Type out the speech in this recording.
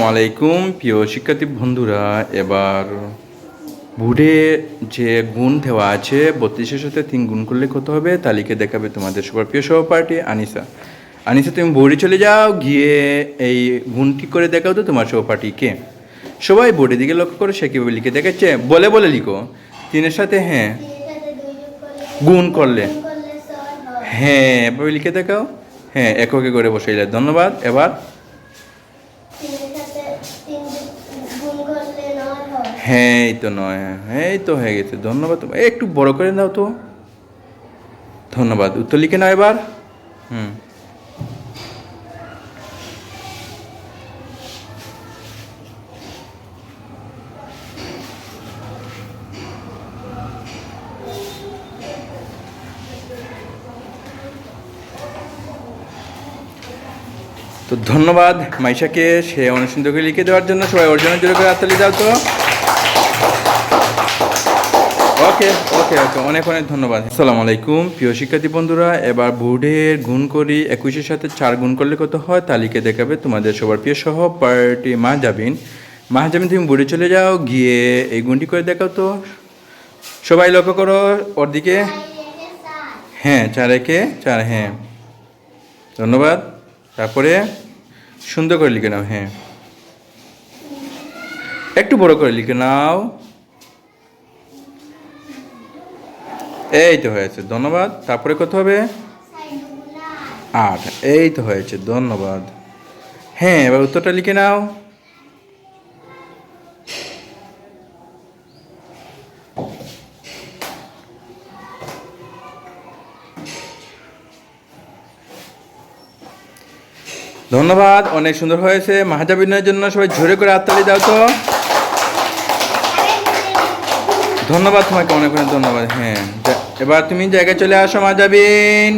আসসালামু আলাইকুম, প্রিয় শিক্ষার্থী বন্ধুরা। এবার বুড়ে যে গুণ দেওয়া আছে, বত্রিশের সাথে তিন গুণ করলে কত হবে? তালিকা দেখাবে তোমাদের সবার প্রিয় সহপাঠী আনিসা। আনিসা, তুমি বোর্ডে চলে যাও, গিয়ে এই গুণটি করে দেখাও তো তোমার সহপাঠীকে। সবাই বোর্ডের দিকে লক্ষ্য করে, সে কীভাবে লিখে দেখাচ্ছে। বলে বলে লিখো। তিনের সাথে হ্যাঁ গুণ করলে। হ্যাঁ এভাবে লিখে দেখাও। হ্যাঁ এককে করে বসে ধন্যবাদ। এবার হ্যাঁ এই তো নয় হ্যাঁ এই তো হয়ে গেছে, ধন্যবাদ একটু বড় করে দাও তো। ধন্যবাদ, উত্তর লিখে নাও এবার। হুম। তো ধন্যবাদ মাইশাকে, সে অনুসন্ধানকে লিখে দেওয়ার জন্য, সবাই ওর জন্য করে হাততালি দাও তো। ওকে ওকে ওকে, অনেক অনেক ধন্যবাদ। আসসালামু আলাইকুম। প্রিয় শিক্ষার্থী বন্ধুরা, এবার বোর্ডের গুণ করি, একুশের সাথে চার গুণ করলে কত হয়? তালিকা দেখাবে তোমাদের সবার প্রিয় সহ পার্টি মা যাবিন মা যাবিন তুমি বোর্ডে চলে যাও, গিয়ে এই গুণটি করে দেখাও তো। সবাই লক্ষ্য করো, ওর দিকে। হ্যাঁ চার একে চার হ্যাঁ। ধন্যবাদ। তারপরে সুন্দর করে লিখে নাও হ্যাঁ। একটু বড় করে লিখে নাও। এই তো হয়েছে, ধন্যবাদ। তারপরে কত হবে? আট। এই তো হয়েছে, ধন্যবাদ। হ্যাঁ এবার উত্তরটা লিখে নাও। ধন্যবাদ, অনেক সুন্দর হয়েছে। মাহাজাবিনের জন্য সবাই ঝরে করে হাততালি দাও তো। ধন্যবাদ তোমাকে অনেক অনেক ধন্যবাদ। হ্যাঁ এবার তুমি জায়গায় চলে আসো মাজাবিন